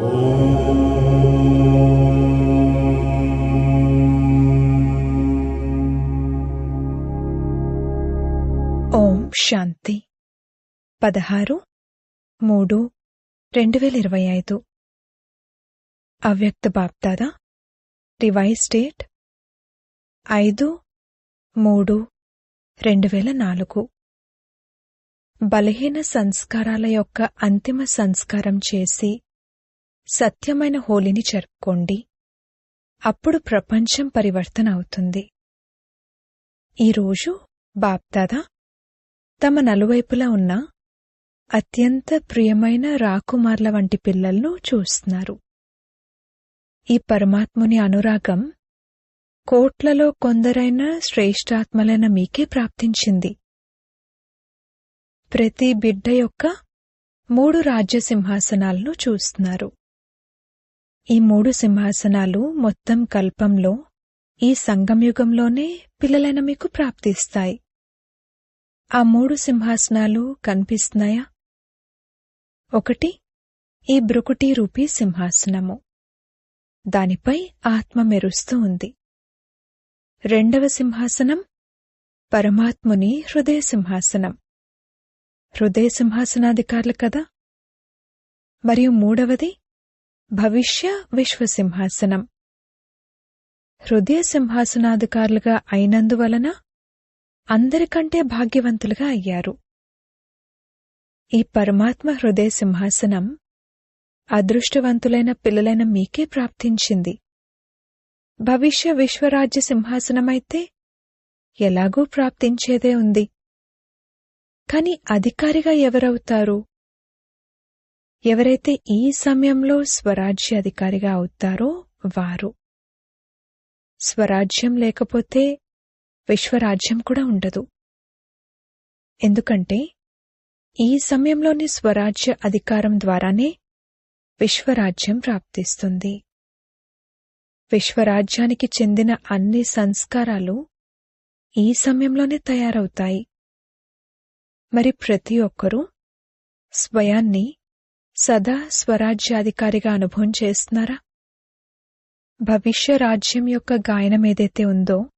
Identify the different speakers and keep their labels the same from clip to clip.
Speaker 1: ఓం శాంతి. పదహారు మూడు రెండు వేల ఇరవై ఐదు. అవ్యక్త బాప్దాదా రివైజ్ డేట్ ఐదు మూడు రెండు వేల నాలుగు. బలహీన సంస్కారాల యొక్క అంతిమ సంస్కారం చేసి సత్యమైన హోలీని జరుపుకోండి అప్పుడు ప్రపంచం పరివర్తన అవుతుంది. ఈరోజు బాప్దాదా తమ నలువైపులా ఉన్న అత్యంత ప్రియమైన రాకుమార్ల వంటి పిల్లలను చూస్తున్నారు. ఈ పరమాత్ముని అనురాగం కోట్లలో కొందరైన శ్రేష్టాత్మలైన మీకే ప్రాప్తించింది. ప్రతి బిడ్డ యొక్క మూడు రాజ్య సింహాసనాలను చూస్తున్నారు. ఈ మూడు సింహాసనాలు మొత్తం కల్పంలో ఈ సంగమయుగంలోనే పిల్లలైన మీకు ప్రాప్తిస్తాయి. ఆ మూడు సింహాసనాలు కనిపిస్తున్నాయా? ఒకటి ఈ బ్రుకుటి రూపీ సింహాసనము. దానిపై ఆత్మ మెరుస్తూ ఉంది. రెండవ సింహాసనం పరమాత్ముని హృదయ సింహాసనం. హృదయ సింహాసనాధికారులు కదా? మరియు మూడవది భవిష్య విశ్వసింహాసనం. హృదయ సింహాసనాధికారులుగా అయినందువలన అందరికంటే భాగ్యవంతులుగా అయ్యారు. ఈ పరమాత్మ హృదయ సింహాసనం అదృష్టవంతులైన పిల్లలైన మీకే ప్రాప్తించింది. భవిష్య విశ్వరాజ్య సింహాసనమైతే ఎలాగూ ప్రాప్తించేదే ఉంది. కాని అధికారిగా ఎవరవుతారు? ఎవరైతే ఈ సమయంలో స్వరాజ్య అధికారిగా అవుతారో వారు. స్వరాజ్యం లేకపోతే విశ్వరాజ్యం కూడా ఉండదు. ఎందుకంటే ఈ సమయంలోని స్వరాజ్య అధికారం ద్వారానే విశ్వరాజ్యం ప్రాప్తిస్తుంది. విశ్వరాజ్యానికి చెందిన అన్ని సంస్కారాలు ఈ సమయంలోనే తయారవుతాయి. మరి ప్రతి ఒక్కరూ స్వయాన్ని సదా స్వరాజ్యాధికారిగా అనుభవం చేస్తున్నారా? భవిష్య రాజ్యం యొక్క గాయనం ఏదైతే ఉందో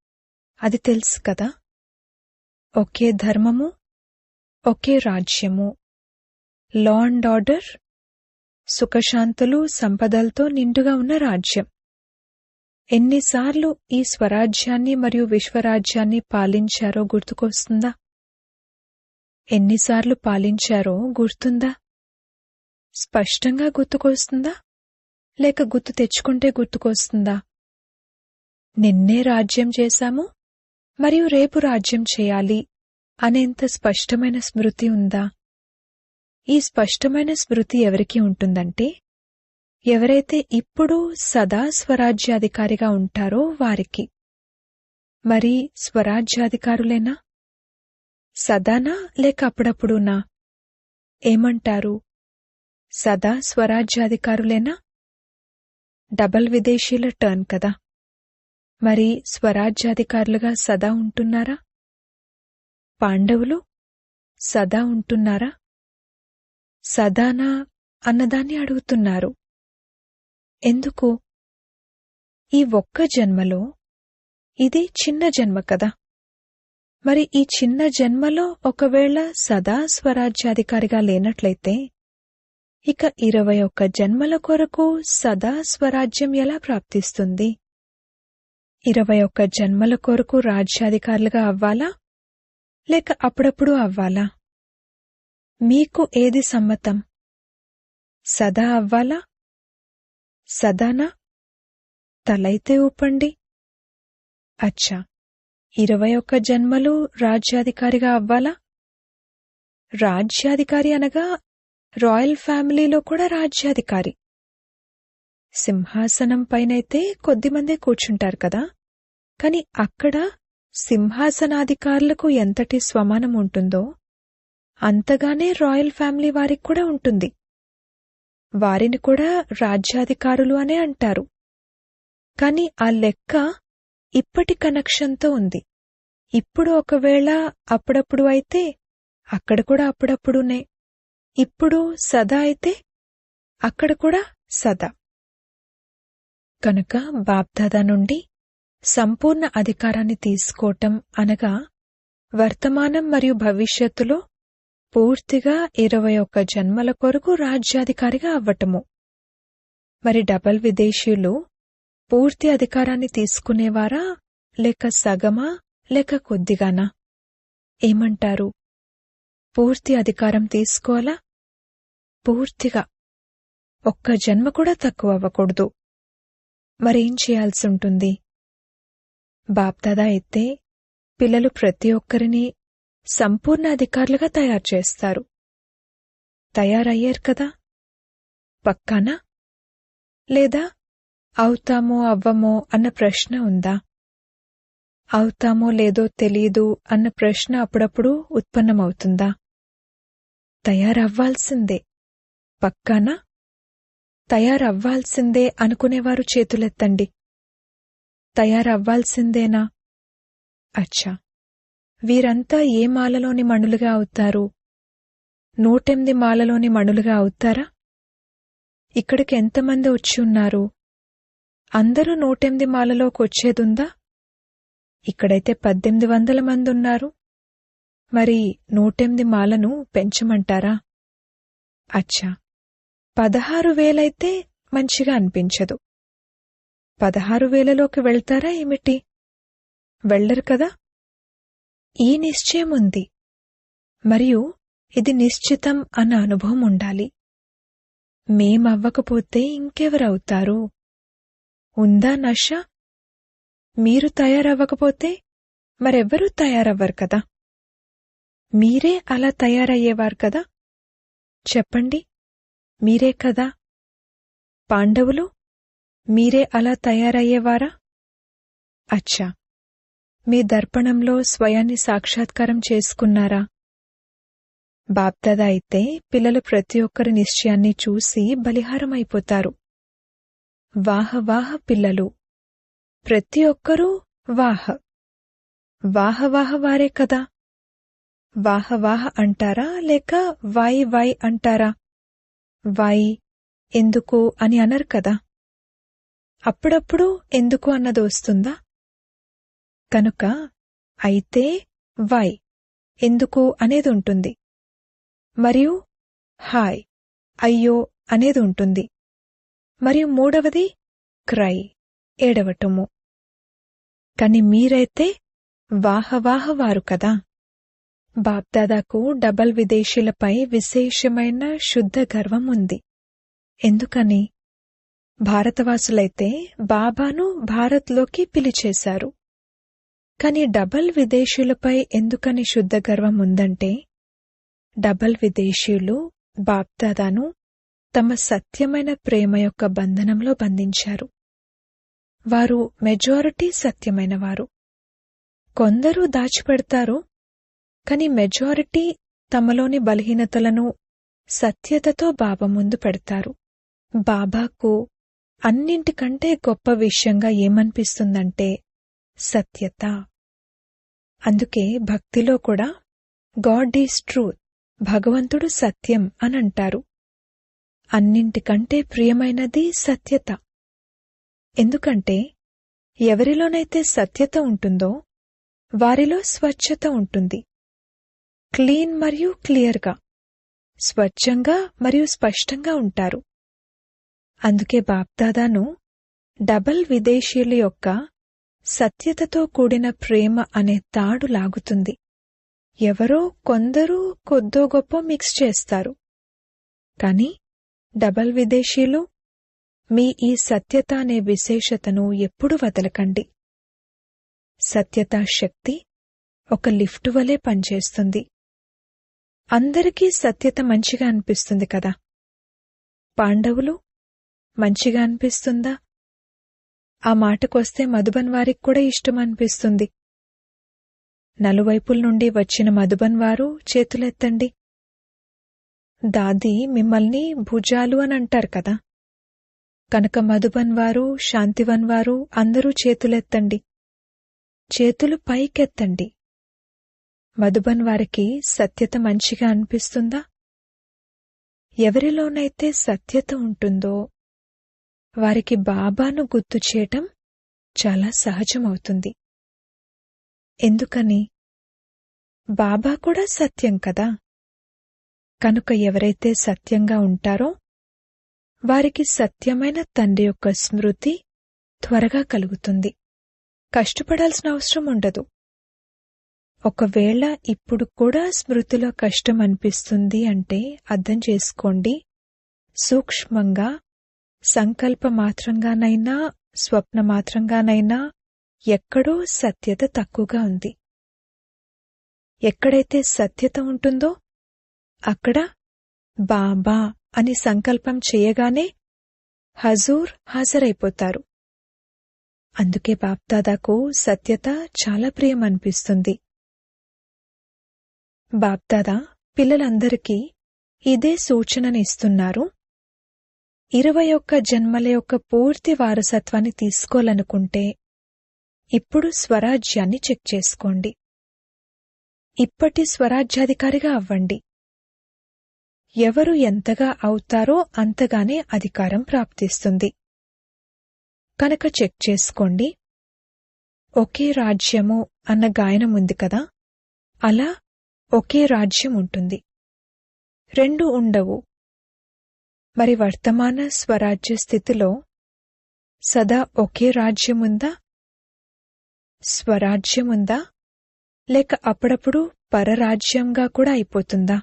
Speaker 1: అది తెలుసు కదా? ఒకే ధర్మము ఒకే రాజ్యము. లా అండ్ ఆర్డర్ సుఖశాంతులు సంపదలతో నిండుగా ఉన్న రాజ్యం. ఎన్నిసార్లు ఈ స్వరాజ్యాన్ని మరియు విశ్వరాజ్యాన్ని పాలించారో గుర్తుకొస్తుందా? ఎన్నిసార్లు పాలించారో గుర్తుందా? స్పష్టంగా గుర్తుకొస్తుందా? లేక గుర్తు తెచ్చుకుంటే గుర్తుకొస్తుందా? నిన్నే రాజ్యం చేశాము మరియు రేపు రాజ్యం చేయాలి అనేంత స్పష్టమైన స్మృతి ఉందా? ఈ స్పష్టమైన స్మృతి ఎవరికి ఉంటుందంటే ఎవరైతే ఇప్పుడు సదా స్వరాజ్యాధికారిగా ఉంటారో వారికి. మరి స్వరాజ్యాధికారులేనా? సదానా లేక అప్పుడప్పుడునా? ఏమంటారు? సదా స్వరాజ్యాధికారులేనా? డబల్ విదేశీల టర్న్ కదా. మరి స్వరాజ్యాధికారులుగా సదా ఉంటున్నారా? పాండవులు సదా ఉంటున్నారా? సదానా అన్నదాన్ని అడుగుతున్నారు. ఎందుకు? ఈ ఒక్క జన్మలో ఇది చిన్న జన్మ కదా. మరి ఈ చిన్న జన్మలో ఒకవేళ సదా స్వరాజ్యాధికారిగా లేనట్లయితే ఇక ఇరవై ఒక్క జన్మల కొరకు సదా స్వరాజ్యం ఎలా ప్రాప్తిస్తుంది? ఇరవై ఒక్క జన్మల కొరకు రాజ్యాధికారులుగా అవ్వాలా? లేక అప్పుడప్పుడు అవ్వాలా? మీకు ఏది సమ్మతం? సదా అవ్వాలా? సదానా? తలైతే ఊపండి. అచ్చా! ఇరవై ఒక్క జన్మలు రాజ్యాధికారిగా అవ్వాలా? రాజ్యాధికారి అనగా రాయల్ ఫ్యామిలీలో కూడా రాజ్యాధికారి. సింహాసనం పైనైతే కొద్దిమందే కూర్చుంటారు కదా. కాని అక్కడ సింహాసనాధికారులకు ఎంతటి స్వమానం ఉంటుందో అంతగానే రాయల్ ఫ్యామిలీ వారికి కూడా ఉంటుంది. వారిని కూడా రాజ్యాధికారులు అనే అంటారు. కాని ఆ లెక్క ఇప్పటి కనెక్షన్తో ఉంది. ఇప్పుడు ఒకవేళ అప్పుడప్పుడు అయితే అక్కడ కూడా అప్పుడప్పుడునే. ఇప్పుడు సదా అయితే అక్కడ కూడా సదా. కనుక బాప్దాదా నుండి సంపూర్ణ అధికారాన్ని తీసుకోవటం అనగా వర్తమానం మరియు భవిష్యత్తులో పూర్తిగా ఇరవై ఒక్క జన్మల కొరకు రాజ్యాధికారిగా అవ్వటము. మరి డబల్ విదేశీయులు పూర్తి అధికారాన్ని తీసుకునేవారా లేక సగమా లేక కొద్దిగానా? ఏమంటారు? పూర్తి అధికారం తీసుకోవాలా? పూర్తిగా. ఒక్క జన్మ కూడా తక్కువ అవ్వకూడదు. మరేం చేయాల్సి ఉంటుంది? బాప్దాదా అయితే పిల్లలు ప్రతి ఒక్కరిని సంపూర్ణ అధికారులుగా తయారు చేస్తారు. తయారయ్యారు కదా? పక్కానా? లేదా అవుతామో అవ్వమో అన్న ప్రశ్న ఉందా? అవుతామో లేదో తెలీదు అన్న ప్రశ్న అప్పుడప్పుడు ఉత్పన్నమవుతుందా? తయారవ్వాల్సిందే. పక్కానా? తయారవ్వాల్సిందే అనుకునేవారు చేతులెత్తండి. తయారవ్వాల్సిందేనా? అచ్చా. వీరంతా ఏ మాలలోని మణులుగా అవుతారు? నూటెనిమిది మాలలోని మణులుగా అవుతారా? ఇక్కడికి ఎంతమంది వచ్చి ఉన్నారు? అందరూ నూటెనిమిది మాలలోకి వచ్చేదుందా ఇక్కడైతే పద్దెనిమిది వందల మంది ఉన్నారు. మరి నూటెనిమిది మాలను పెంచమంటారా? అచ్చా. పదహారు వేలైతే మంచిగా అనిపించదు. పదహారు వేలలోకి వెళ్తారా ఏమిటి? వెళ్ళరు కదా? ఈ నిశ్చయం ఉంది. మరియు ఇది నిశ్చితం అన్న అనుభవం ఉండాలి. మేమవ్వకపోతే ఇంకెవరవుతారు? ఉందా నష? మీరు తయారవ్వకపోతే మరెవ్వరూ తయారవ్వరు కదా? మీరే అలా తయారయ్యేవారు కదా? చెప్పండి. మీరే కదా? పాండవులు? మీరే అలా తయారయ్యేవారా? అచ్చా. మీ దర్పణంలో స్వయాన్ని సాక్షాత్కారం చేసుకున్నారా? బాప్దాదా అయితే పిల్లలు ప్రతి ఒక్కరి నిశ్చయాన్ని చూసి బలిహారమైపోతారు. వాహ వాహ పిల్లలు. ప్రతి ఒక్కరూ వాహ. వాహ వాహ వారే కదా? వాహ వాహ అంటారా లేక వై వై అంటారా? వై ఎందుకు అని అనరు కదా. అప్పుడప్పుడు ఎందుకు అన్నది వస్తుందా? కనుక అయితే వై ఎందుకు అనేది ఉంటుంది. మరియు హాయ్ అయ్యో అనేది ఉంటుంది. మరియు మూడవది క్రై ఏడవటము. కాని మీరైతే వాహవాహ వారు కదా. బాప్దాదాకు డబల్ విదేశీలపై విశేషమైన శుద్ధ గర్వం ఉంది. ఎందుకని? భారతవాసులైతే బాబాను భారత్లోకి పిలిచేశారు. కాని డబల్ విదేశీయులపై ఎందుకని శుద్ధ గర్వం ఉందంటే డబల్ విదేశీయులు బాప్దాదాను తమ సత్యమైన ప్రేమ యొక్క బంధనంలో బంధించారు. వారు మెజారిటీ సత్యమైనవారు. కొందరు దాచిపెడతారు కాని మెజారిటీ తమలోని బలహీనతలను సత్యతతో బాబా ముందు పెడతారు. బాబాకు అన్నింటికంటే గొప్ప విషయంగా ఏమనిపిస్తుందంటే సత్యత. అందుకే భక్తిలో కూడా గాడ్ ఈజ్ ట్రూత్ భగవంతుడు సత్యం అని అంటారు. అన్నింటికంటే ప్రియమైనది సత్యత. ఎందుకంటే ఎవరిలోనైతే సత్యత ఉంటుందో వారిలో స్వచ్ఛత ఉంటుంది. క్లీన్ మరియు క్లియర్గా స్వచ్ఛంగా మరియు స్పష్టంగా ఉంటారు. అందుకే బాప్దాదాను డబల్ విదేశీయుల యొక్క సత్యతతో కూడిన ప్రేమ అనే తాడు లాగుతుంది. ఎవరో కొందరు కొద్దో గొప్ప మిక్స్ చేస్తారు. కాని డబల్ విదేశీయులు మీ ఈ సత్యత అనే విశేషతను ఎప్పుడు వదలకండి. సత్యతా శక్తి ఒక లిఫ్ట్ వలె పనిచేస్తుంది. అందరికీ సత్యత మంచిగా అనిపిస్తుంది కదా? పాండవులు మంచిగా అనిపిస్తుందా? ఆ మాటకొస్తే మధుబన్ వారికి కూడా ఇష్టం అనిపిస్తుంది. నలువైపుల నుండి వచ్చిన మధుబన్ వారు చేతులెత్తండి. దాది మిమ్మల్ని భుజాలు అని అంటారు కదా? కనుక మధుబన్ వారు శాంతివన్ వారు అందరూ చేతులెత్తండి. చేతులు పైకెత్తండి. మధుబన్ వారికి సత్యత మంచిగా అనిపిస్తుందా? ఎవరిలోనైతే సత్యత ఉంటుందో వారికి బాబాను గుర్తు చేయటం చాలా సహజమవుతుంది. ఎందుకని? బాబా కూడా సత్యం కదా? కనుక ఎవరైతే సత్యంగా ఉంటారో వారికి సత్యమైన తండ్రి యొక్క స్మృతి త్వరగా కలుగుతుంది. కష్టపడాల్సిన అవసరం ఉండదు. ఒకవేళ ఇప్పుడు కూడా స్మృతిలో కష్టం అనిపిస్తుంది అంటే అర్థం చేసుకోండి. సూక్ష్మంగా సంకల్ప మాత్రంగానైనా స్వప్న మాత్రంగానైనా ఎక్కడో సత్యత తక్కువగా ఉంది. ఎక్కడైతే సత్యత ఉంటుందో అక్కడ బాబా అని సంకల్పం చేయగానే హజూర్ హాజరైపోతారు. అందుకే బాప్దాదాకు సత్యత చాలా ప్రియం అనిపిస్తుంది బాప్దాదా పిల్లలందరికీ ఇదే సూచననిస్తున్నారు. ఇరవై ఒక్క జన్మల యొక్క పూర్తి వారసత్వాన్ని తీసుకోవాలనుకుంటే ఇప్పుడు స్వరాజ్యాన్ని చెక్ చేసుకోండి. ఇప్పటి స్వరాజ్యాధికారిగా అవ్వండి. ఎవరు ఎంతగా అవుతారో అంతగానే అధికారం ప్రాప్తిస్తుంది. కనుక చెక్ చేసుకోండి. ఒకే రాజ్యము అన్న గాయనం ఉంది కదా? అలా ఒకే రాజ్యం ఉంటుంది. రెండు ఉండవు. మరి వర్తమాన స్వరాజ్య స్థితిలో సదా ఒకే రాజ్యముందా? స్వరాజ్యముందా? లేక అప్పుడప్పుడు పరరాజ్యంగా కూడా అయిపోతుందా?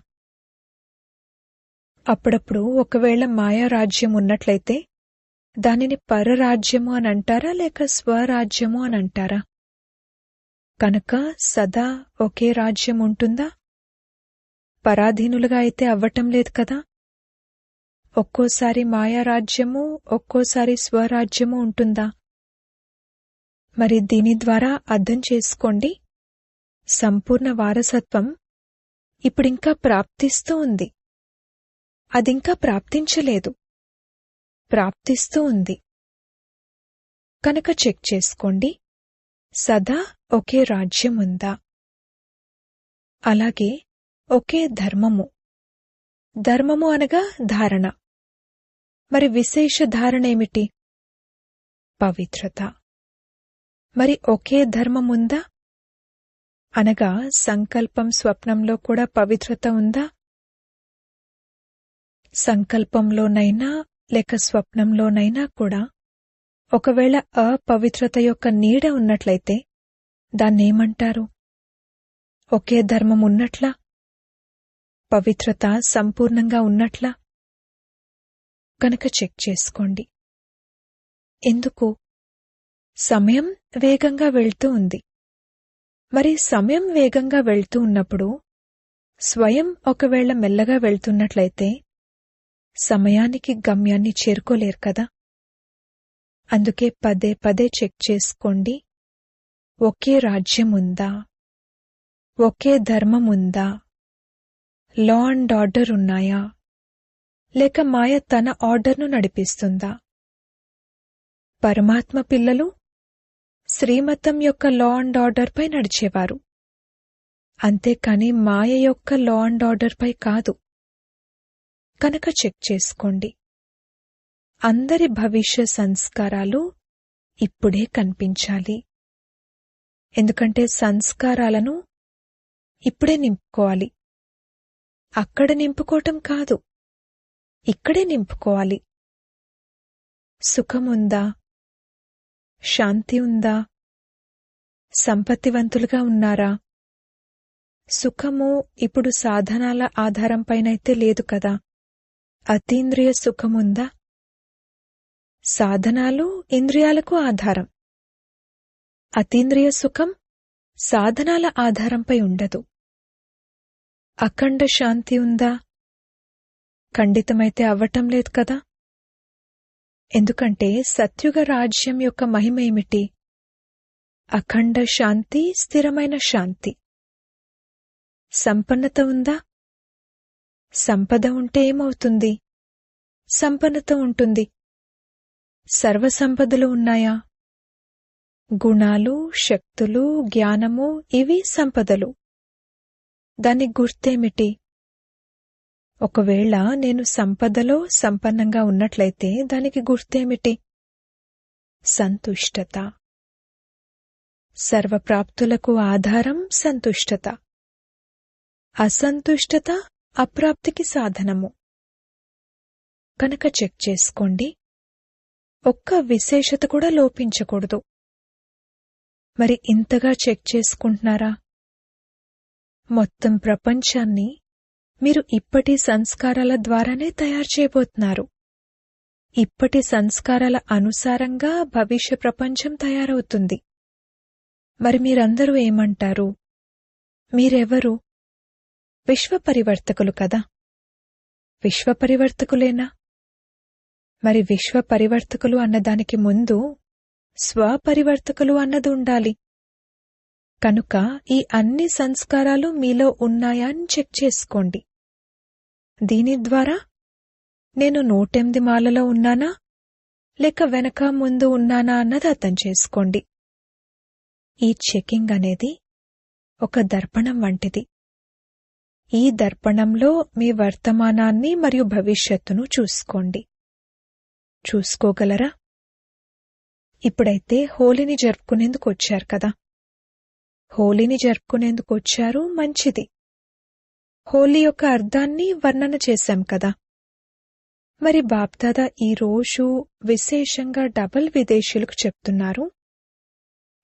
Speaker 1: అప్పుడప్పుడు ఒకవేళ మాయారాజ్యం ఉన్నట్లయితే దానిని పరరాజ్యము అని అంటారా లేక స్వరాజ్యము అని అంటారా? కనుక సదా ఒకే రాజ్యం ఉంటుందా? పరాధీనులుగా అయితే అవ్వటం లేదు కదా? ఒక్కోసారి మాయారాజ్యము ఒక్కోసారి స్వరాజ్యము ఉంటుందా? మరి దీని ద్వారా అర్థం చేసుకోండి. సంపూర్ణ వారసత్వం ఇప్పుడింకా ప్రాప్తిస్తూ ఉంది. అదింకా ప్రాప్తించలేదు. ప్రాప్తిస్తూ ఉంది. కనుక చెక్ చేసుకోండి. సదా ఒకే రాజ్యం ఉందా అలాగే ఒకే ధర్మము. ధర్మము అనగా ధారణ. మరి విశేష ధారణ ఏమిటి? పవిత్రత. మరి ఒకే ధర్మముందా? అనగా సంకల్పం స్వప్నంలో కూడా పవిత్రత ఉందా? సంకల్పంలోనైనా లేక స్వప్నంలోనైనా కూడా. ఒకవేళ అపవిత్రత యొక్క నీడ ఉన్నట్లయితే దాన్నేమంటారు? ఒకే ధర్మం ఉన్నట్లా పవిత్రత సంపూర్ణంగా ఉన్నట్లా? కనుక చెక్ చేసుకోండి. ఎందుకు? సమయం వేగంగా వెళ్తూ ఉంది. మరి సమయం వేగంగా వెళ్తూ ఉన్నప్పుడు స్వయం ఒకవేళ మెల్లగా వెళ్తున్నట్లయితే సమయానికి గమ్యాన్ని చేరుకోలేరు కదా? అందుకే పదే పదే చెక్ చేసుకోండి. ఒకే రాజ్యం ఉందా? ఒకే ధర్మం ఉందా? లా అండ్ ఆర్డర్ ఉన్నాయా? లేక మాయ తన ఆర్డర్ను నడిపిస్తుందా? పరమాత్మ పిల్లలు శ్రీమతం యొక్క లా అండ్ ఆర్డర్పై నడిచేవారు. అంతేకాని మాయ యొక్క లా అండ్ ఆర్డర్పై కాదు. కనుక చెక్ చేసుకోండి. అందరి భవిష్య సంస్కారాలు ఇప్పుడే కనిపించాలి. ఎందుకంటే సంస్కారాలను ఇప్పుడే నింపుకోవాలి. అక్కడ నింపుకోవటం కాదు. ఇక్కడే నింపుకోవాలి. సుఖముందా? శాంతి ఉందా సంపత్తివంతులుగా ఉన్నారా? సుఖము ఇప్పుడు సాధనాల ఆధారంపైనైతే లేదు కదా. అతీంద్రియ సుఖముందా? సాధనాలు ఇంద్రియాలకు ఆధారం. అతీంద్రియ సుఖం సాధనాల ఆధారంపై ఉండదు. అఖండ శాంతి ఉందా? ఖండితమైతే అవ్వటం లేదు కదా? ఎందుకంటే సత్యుగ రాజ్యం యొక్క మహిమ ఏమిటి? అఖండ శాంతి స్థిరమైన శాంతి. సంపన్నత ఉందా? సంపద ఉంటే ఏమవుతుంది? సంపన్నత ఉంటుంది. సర్వసంపదలు ఉన్నాయా? గుణాలు శక్తులు జ్ఞానము ఇవి సంపదలు. దాని గుర్తేమిటి? ఒకవేళ నేను సంపదలో సంపన్నంగా ఉన్నట్లయితే దానికి గుర్తేమిటి? సంతుష్టత. సర్వప్రాప్తులకు ఆధారం సంతుష్టత. అసంతుష్టత అప్రాప్తికి సాధనము. కనుక చెక్ చేసుకోండి. ఒక్క విశేషత కూడా లోపించకూడదు. మరి ఇంతగా చెక్ చేసుకుంటున్నారా? మొత్తం ప్రపంచాన్ని మీరు ఇప్పటి సంస్కారాల ద్వారానే తయారు చేయబోతున్నారు. ఇప్పటి సంస్కారాల అనుసారంగా భవిష్య ప్రపంచం తయారవుతుంది. మరి మీరందరూ ఏమంటారు? మీరెవరు? విశ్వ పరివర్తకులు కదా. విశ్వ పరివర్తకులేనా మరి విశ్వ పరివర్తకులు అన్నదానికి ముందు స్వపరివర్తకులు అన్నది ఉండాలి. కనుక ఈ అన్ని సంస్కారాలు మీలో ఉన్నాయా అని చెక్ చేసుకోండి. దీని ద్వారా నేను నూటెనిమిది మాలలో ఉన్నానా? లేక వెనక ముందు ఉన్నానా అన్నది అర్థం చేసుకోండి. ఈ చెకింగ్ అనేది ఒక దర్పణం వంటిది. ఈ దర్పణంలో మీ వర్తమానాన్ని మరియు భవిష్యత్తును చూసుకోండి. చూసుకోగలరా? ఇప్పుడైతే హోలీని జరుపుకునేందుకు వచ్చారు కదా? హోలీని జరుపుకునేందుకు వచ్చారు మంచిది. హోలీ యొక్క అర్థాన్ని వర్ణన చేశాం కదా. మరి బాప్దాదా ఈరోజు విశేషంగా డబల్ విదేశీయులకు చెప్తున్నారు.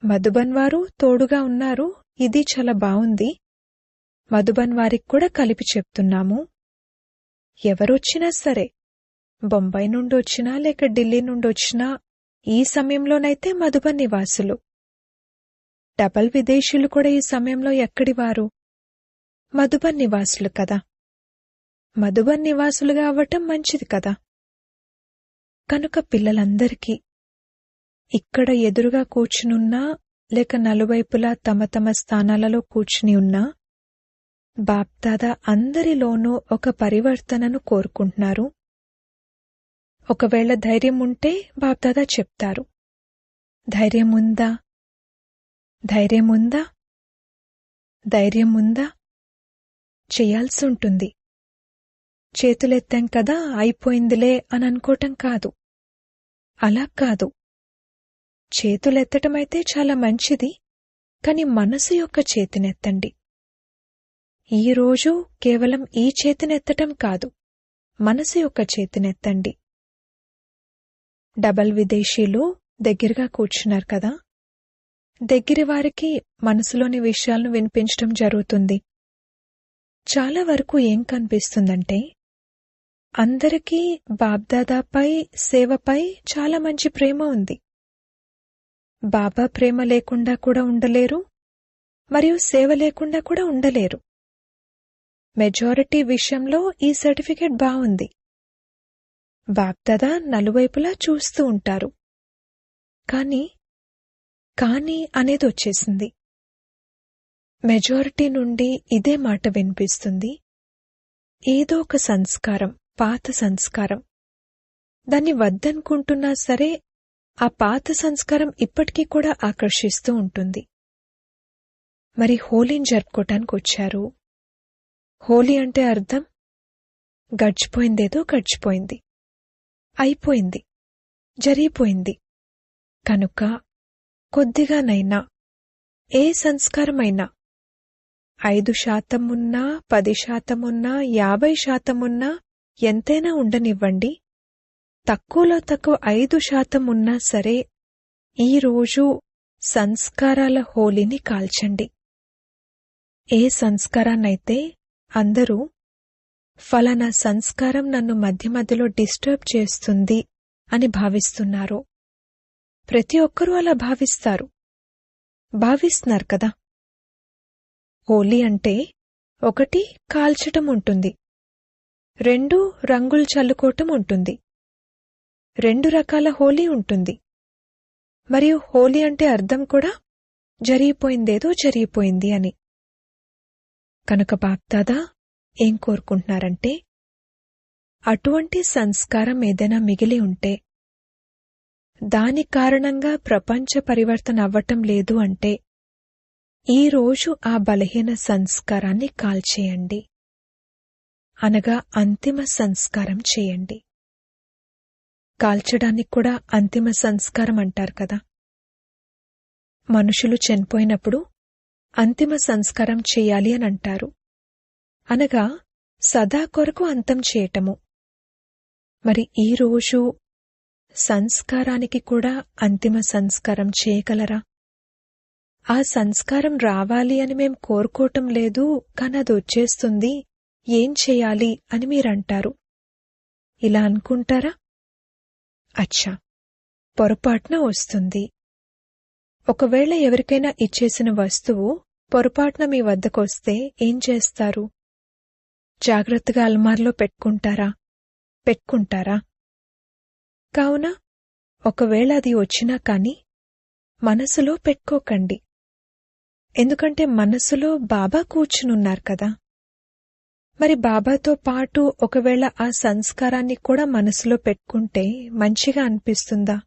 Speaker 1: మధుబన్ వారు తోడుగా ఉన్నారు ఇది చాలా బావుంది మధుబన్ వారికి కూడా కలిపి చెప్తున్నాము. ఎవరొచ్చినా సరే బొంబాయి నుండి వచ్చినా లేక ఢిల్లీ నుండి వచ్చినా ఈ సమయంలోనైతే మధుబన్ నివాసులు. డబల్ విదేశీయులు కూడా ఈ సమయంలో ఎక్కడివారు మధుబన్ నివాసులు కదా. మధుబన్ నివాసులుగా అవ్వటం మంచిది కదా. కనుక పిల్లలందరికీ ఇక్కడ ఎదురుగా కూర్చునున్నా లేక నలువైపులా తమ తమ స్థానాలలో కూర్చుని ఉన్నా బాప్దాదా అందరిలోనూ ఒక పరివర్తనను కోరుకుంటున్నారు. ఒకవేళ ధైర్యం ఉంటే బాప్దాదా చెప్తారు. ధైర్యం ఉందా? ధైర్యం ఉందా? ధైర్యం ఉందా? ఉంటుంది. చేతులెత్తాం కదా అయిపోయిందిలే అని అనుకోవటం కాదు. అలా కాదు. చేతులెత్తటమైతే చాలా మంచిది కాని మనసు యొక్క చేతినెత్తండి. ఈరోజు కేవలం ఈ చేతినెత్తటం కాదు మనసు యొక్క చేతినెత్తండి. డబల్ విదేశీలు దగ్గరగా కూర్చున్నారు కదా దగ్గరి వారికి మనసులోని విషయాలను వినిపించటం జరుగుతుంది. చాలా వరకు ఏం కనిపిస్తుందంటే అందరికీ బాబ్దాదాపై సేవపై చాలా మంచి ప్రేమ ఉంది. బాబా ప్రేమ లేకుండా కూడా ఉండలేరు మరియు సేవ లేకుండా కూడా ఉండలేరు. మెజారిటీ విషయంలో ఈ సర్టిఫికేట్ బావుంది బాబ్దాదా నలువైపులా చూస్తూ ఉంటారు. కాని కానీ అనేది వచ్చేసింది. మెజారిటీ నుండి ఇదే మాట వినిపిస్తుంది. ఏదో ఒక సంస్కారం పాత సంస్కారం. దాన్ని వద్దనుకుంటున్నా సరే ఆ పాత సంస్కారం ఇప్పటికీ కూడా ఆకర్షిస్తూ ఉంటుంది. మరి హోలీని జరుపుకోటానికి వచ్చారు. హోలీ అంటే అర్థం? గడిచిపోయిందేదో గడిచిపోయింది. అయిపోయింది. జరిగిపోయింది. కనుక కొద్దిగానైనా. ఏ సంస్కారమైనా. ఐదు శాతమున్నా పది శాతమున్నా యాభై శాతమున్నా ఎంతైనా ఉండనివ్వండి. తక్కువలో తక్కువ ఐదు శాతం ఉన్నా సరే ఈరోజు సంస్కారాల హోలీని కాల్చండి. ఏ సంస్కారాన్నైతే అందరూ ఫలానా సంస్కారం నన్ను మధ్య మధ్యలో డిస్టర్బ్ చేస్తుంది అని భావిస్తున్నారు ప్రతి ఒక్కరూ అలా భావిస్తారు. భావిస్తున్నారు కదా. హోలీ అంటే ఒకటి కాల్చటం ఉంటుంది. రెండు రంగులు చల్లుకోవటం ఉంటుంది. రెండు రకాల హోలీ ఉంటుంది. మరియు హోలీ అంటే అర్థం కూడా జరిగిపోయిందేదో జరిగిపోయింది అని. కనుక బాప్దాదా ఏం కోరుకుంటున్నారంటే అటువంటి సంస్కారం ఏదైనా మిగిలి ఉంటే దాని కారణంగా ప్రపంచ పరివర్తన అవ్వటం లేదు అంటే ఈరోజు ఆ బలహీన సంస్కారాన్ని కాల్చేయండి. అనగా అంతిమ సంస్కారం చేయండి. కాల్చడానికి కూడా అంతిమ సంస్కారం అంటారు కదా. మనుషులు చనిపోయినప్పుడు అంతిమ సంస్కారం చేయాలి అని అంటారు. అనగా సదా కొరకు అంతం చేయటము. మరి ఈ రోజు సంస్కారానికి కూడా అంతిమ సంస్కారం చేయగలరా? ఆ సంస్కారం రావాలి అని మేం కోరుకోవటం లేదు కాని అది వచ్చేస్తుంది. ఏం చేయాలి అని మీరంటారు. ఇలా అనుకుంటారా? అచ్చా పొరపాటున వస్తుంది. ఒకవేళ ఎవరికైనా ఇచ్చేసిన వస్తువు పొరపాటున మీ వద్దకొస్తే ఏం చేస్తారు? జాగ్రత్తగా అల్మార్లో పెట్టుకుంటారా? పెట్టుకుంటారా? కావున ఒకవేళ అది వచ్చినా కాని మనసులో పెట్టుకోకండి. ఎందుకంటే మనసులో బాబా కూర్చునున్నారు కదా. మరి బాబాతో పాటు ఒకవేళ ఆ సంస్కారాన్ని కూడా మనసులో పెట్టుకుంటే మంచిగా అనిపిస్తుందా?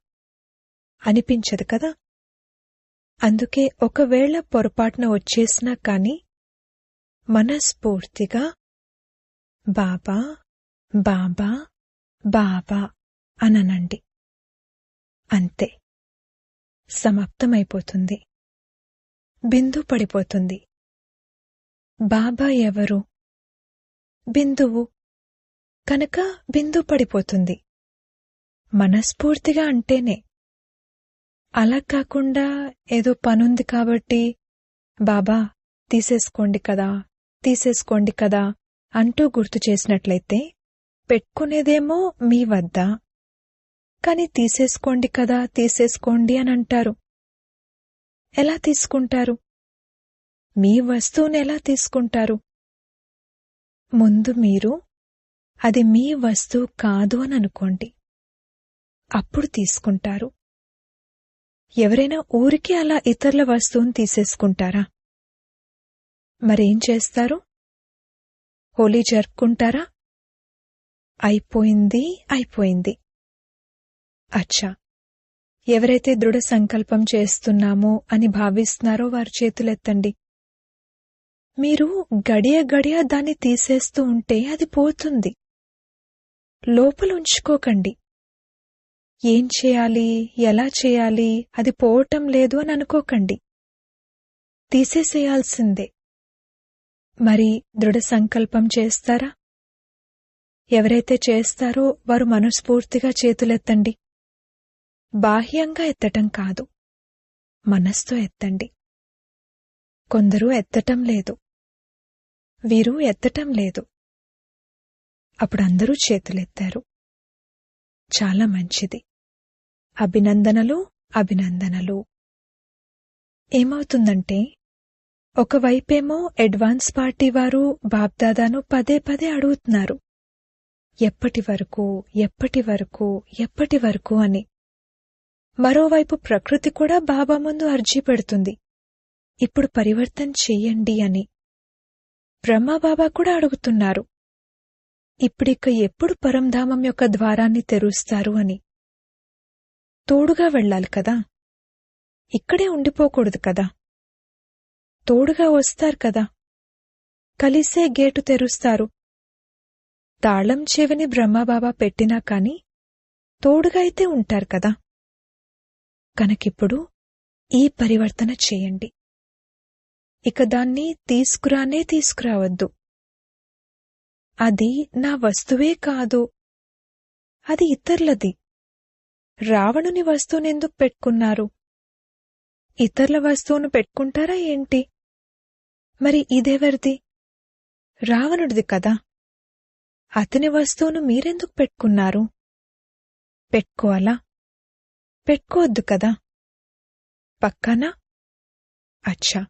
Speaker 1: అనిపించదు కదా. అందుకే ఒకవేళ పొరపాటున వచ్చేసినా కాని మనస్ఫూర్తిగా బాబా బాబా బాబా అననండి. అంతే. సమాప్తమైపోతుంది. బిందు పడిపోతుంది. బాబా ఎవరు? బిందువు. కనుక బిందు పడిపోతుంది. మనస్ఫూర్తిగా అంటేనే. అలా కాకుండా ఏదో పనుంది కాబట్టి బాబా తీసేసుకోండి కదా తీసేసుకోండి కదా అంటూ గుర్తు చేసినట్లయితే పెట్టుకునేదేమో మీ వద్ద కానీ తీసేసుకోండి కదా తీసేసుకోండి అని అంటారు. ఎలా తీసుకుంటారు? మీ వస్తువుని ఎలా తీసుకుంటారు? ముందు మీరు అది మీ వస్తువు కాదు అని అనుకోండి. అప్పుడు తీసుకుంటారు. ఎవరైనా ఊరికి అలా ఇతరుల వస్తువుని తీసేసుకుంటారా? మరేం చేస్తారు? హోలీ జరుపుకుంటారా? అయిపోయింది అయిపోయింది. అచ్చా! ఎవరైతే దృఢ సంకల్పం చేస్తున్నామో అని భావిస్తున్నారో వారి చేతులెత్తండి. మీరు గడియ గడియ దాన్ని తీసేస్తూ ఉంటే అది పోతుంది. లోపల ఉంచుకోకండి ఏం చేయాలి? ఎలా చేయాలి? అది పోవటం లేదు అని అనుకోకండి. తీసేసేయాల్సిందే. మరి దృఢ సంకల్పం చేస్తారా? ఎవరైతే చేస్తారో వారు మనస్ఫూర్తిగా చేతులెత్తండి. బాహ్యంగా ఎత్తటం కాదు. మనస్తో ఎత్తండి. కొందరు ఎత్తటం లేదు. వీరు ఎత్తటం లేదు. అప్పుడు అందరూ చేతులెత్తారు. చాలా మంచిది. అభినందనలు అభినందనలు. ఏమవుతుందంటే ఒకవైపేమో అడ్వాన్స్ పార్టీ వారు బాబ్దాదాను పదే పదే అడుగుతున్నారు. ఎప్పటి వరకు ఎప్పటి వరకు ఎప్పటి వరకు అని. మరోవైపు ప్రకృతి కూడా బాబా ముందు అర్జీ పెడుతుంది. ఇప్పుడు పరివర్తన చెయ్యండి అని బ్రహ్మబాబా కూడా అడుగుతున్నారు. ఇప్పుడిక ఎప్పుడు పరంధామం యొక్క ద్వారాన్ని తెరుస్తారు అని. తోడుగా వెళ్ళాలి కదా? ఇక్కడే ఉండిపోకూడదు కదా? తోడుగా వస్తారు కదా? కలిసే గేటు తెరుస్తారు. తాళం చెవిని బ్రహ్మబాబా పెట్టినా కాని తోడుగా అయితే ఉంటారు కదా? కనకిప్పుడు ఈ పరివర్తన చేయండి. ఇక దాన్ని తీసుకురానే తీసుకురావద్దు. అది నా వస్తువే కాదు. అది ఇతరులది. రావణుని వస్తువునెందుకు పెట్టుకున్నారు? ఇతరుల వస్తువును పెట్టుకుంటారా ఏంటి? మరి ఇదెవరిది? రావణుడిది కదా. అతని వస్తువును మీరెందుకు పెట్టుకున్నారు? పెట్టుకోవాలా? పెట్టుకోవద్దు కదా. పక్కానా? అచ్చా.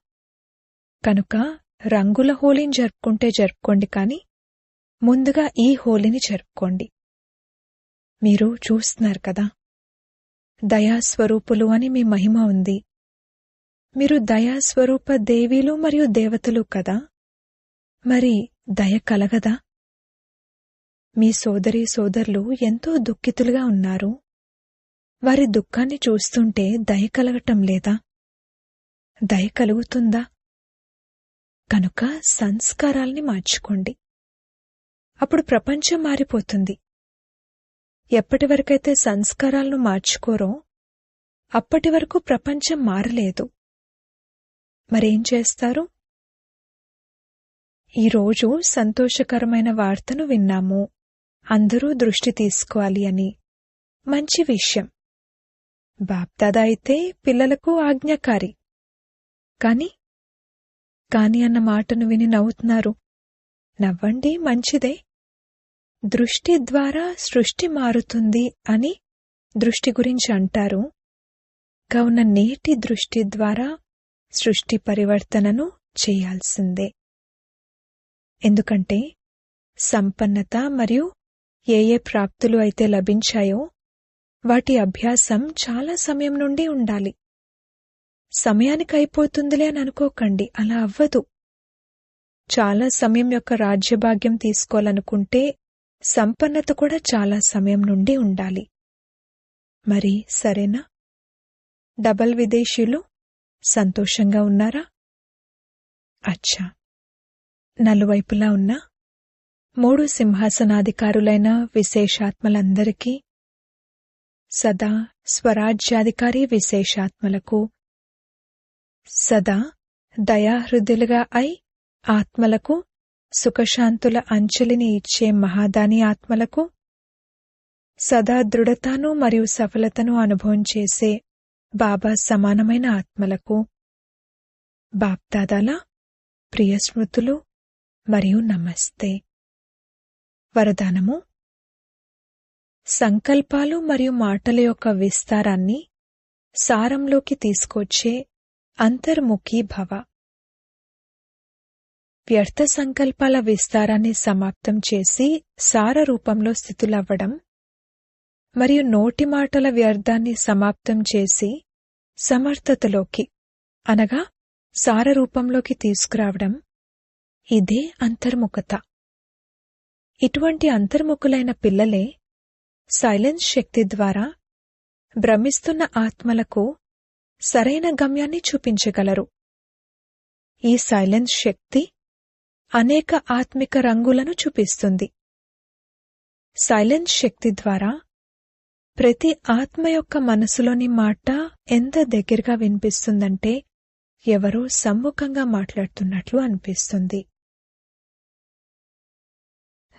Speaker 1: కనుక రంగుల హోలీని జరుపుకుంటే జరుపుకోండి కాని ముందుగా ఈ హోలీని జరుపుకోండి. మీరు చూస్తున్నారు కదా. దయాస్వరూపులు అని మీ మహిమ ఉంది. మీరు దయాస్వరూప దేవీలు మరియు దేవతలు కదా. మరి దయ కలగదా? మీ సోదరీ సోదరులు ఎంతో దుఃఖితులుగా ఉన్నారు. వారి దుఃఖాన్ని చూస్తుంటే దయ కలగటం లేదా? దయ కలుగుతుందా? కనుక సంస్కారాల్ని మార్చుకోండి. అప్పుడు ప్రపంచం మారిపోతుంది. ఎప్పటి వరకైతే సంస్కారాలను మార్చుకోరో అప్పటి వరకు ప్రపంచం మారలేదు. మరేం చేస్తారు? ఈరోజు సంతోషకరమైన వార్తను విన్నాము. అందరూ దృష్టి తీసుకోవాలి అని. మంచి విషయం. బాప్దాదా అయితే పిల్లలకు ఆజ్ఞాకారి. కాని కాని అన్న మాటను విని నవ్వుతున్నారు. నవ్వండి మంచిదే. దృష్టి ద్వారా సృష్టి మారుతుంది అని దృష్టి గురించి అంటారు. కావున నేటి దృష్టి ద్వారా సృష్టి పరివర్తనను చేయాల్సిందే. ఎందుకంటే సంపన్నత మరియు ఏ ఏ ప్రాప్తులు అయితే లభించాయో వాటి అభ్యాసం చాలా సమయం నుండి ఉండాలి. సమయానికి అయిపోతుందిలే అని అనుకోకండి అలా అవ్వదు. చాలా సమయం యొక్క రాజ్యభాగ్యం తీసుకోవాలనుకుంటే సంపన్నత కూడా చాలా సమయం నుండి ఉండాలి. మరి సరేనా? డబల్ విదేశీయులు సంతోషంగా ఉన్నారా? అచ్చా. నలువైపులా ఉన్న మూడు సింహాసనాధికారులైన విశేషాత్మలందరికీ సదా స్వరాజ్యాధికారి విశేషాత్మలకు. సదా దయాహృదులుగా అయి ఆత్మలకు సుఖశాంతుల అంచెలిని ఇచ్చే మహాదాని ఆత్మలకు. సదా దృఢతను మరియు సఫలతను అనుభవం చేసే బాబా సమానమైన ఆత్మలకు. బాప్దాదాల ప్రియ స్మృతులు మరియు నమస్తే. వరదానము. సంకల్పాలు మరియు మాటల యొక్క విస్తారాన్ని సారంలోకి తీసుకొచ్చే అంతర్ముఖీ భవ. వ్యర్థ సంకల్పాల విస్తారాన్ని సమాప్తం చేసి సార రూపంలో స్థితులవ్వడం మరియు నోటి మాటల వ్యర్థాన్ని సమాప్తం చేసి సమర్థతలోకి అనగా సార రూపంలోకి తీసుకురావడం ఇదే అంతర్ముఖత. ఇటువంటి అంతర్ముఖులైన పిల్లలే సైలెన్స్ శక్తి ద్వారా భ్రమిస్తున్న ఆత్మలకు సరైన గమ్యాన్ని చూపించగలరు. ఈ సైలెన్స్ శక్తి అనేక ఆత్మిక రంగులను చూపిస్తుంది. సైలెన్స్ శక్తి ద్వారా ప్రతి ఆత్మ యొక్క మనసులోని మాట ఎంత దగ్గరగా వినిపిస్తుందంటే ఎవరో సమ్ముఖంగా మాట్లాడుతున్నట్లు అనిపిస్తుంది.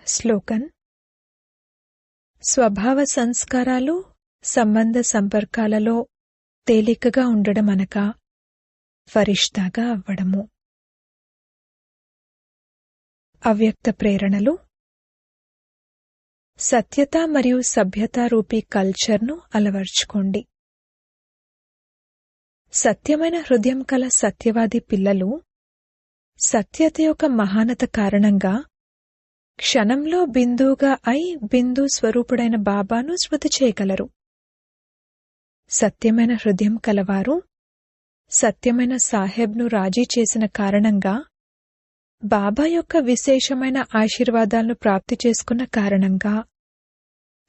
Speaker 1: స్లోకన్ స్వభావ సంస్కారాలు సంబంధ సంపర్కాలలో తేలికగా ఉండడం అనగా ఫరిష్తాగా అవ్వడము. అవ్యక్త ప్రేరణలు. సత్యత మరియు సభ్యతారూపీ కల్చర్ను అలవర్చుకోండి. సత్యమైన హృదయం కల సత్యవాది పిల్లలు సత్యత యొక్క మహానత కారణంగా క్షణంలో బిందువుగా అయి బిందు స్వరూపుడైన బాబాను స్మృతి చేయగలరు. సత్యమైన హృదయం కలవారు. సత్యమైన సాహెబ్ను రాజీ చేసిన కారణంగా బాబా యొక్క విశేషమైన ఆశీర్వాదాలను ప్రాప్తి చేసుకున్న కారణంగా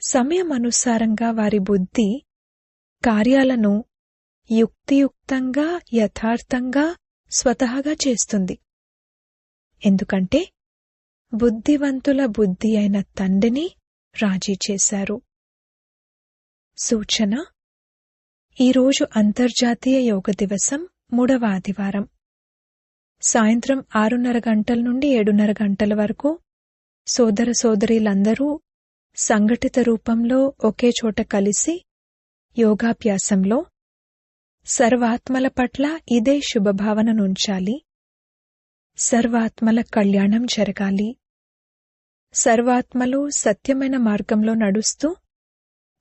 Speaker 1: సమయం అనుసారంగా వారి బుద్ధి కార్యాలను యుక్తియుక్తంగా యథార్థంగా స్వతహాగా చేస్తుంది. ఎందుకంటే బుద్ధివంతుల బుద్ధి అయిన తండ్రిని రాజీ చేశారు. సూచన ఈరోజు అంతర్జాతీయ యోగ దివసం మూడవ ఆదివారం. సాయంత్రం ఆరున్నర గంటల నుండి ఏడున్నర గంటల వరకు సోదర సోదరీలందరూ సంఘటిత రూపంలో ఒకే చోట కలిసి యోగాభ్యాసంలో సర్వాత్మల పట్ల ఇదే శుభభావననుంచాలి సర్వాత్మల కళ్యాణం జరగాలి. సర్వాత్మలు సత్యమైన మార్గంలో నడుస్తూ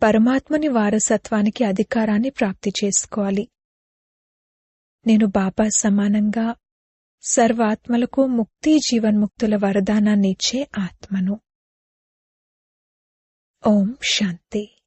Speaker 1: పరమాత్మని వారసత్వానికి అధికారాన్ని ప్రాప్తి చేసుకోవాలి. నేను బాబా సమానంగా సర్వాత్మలకు ముక్తి జీవన్ముక్తుల వరదానాన్నిచ్చే ఆత్మను. ఓం శాంతి.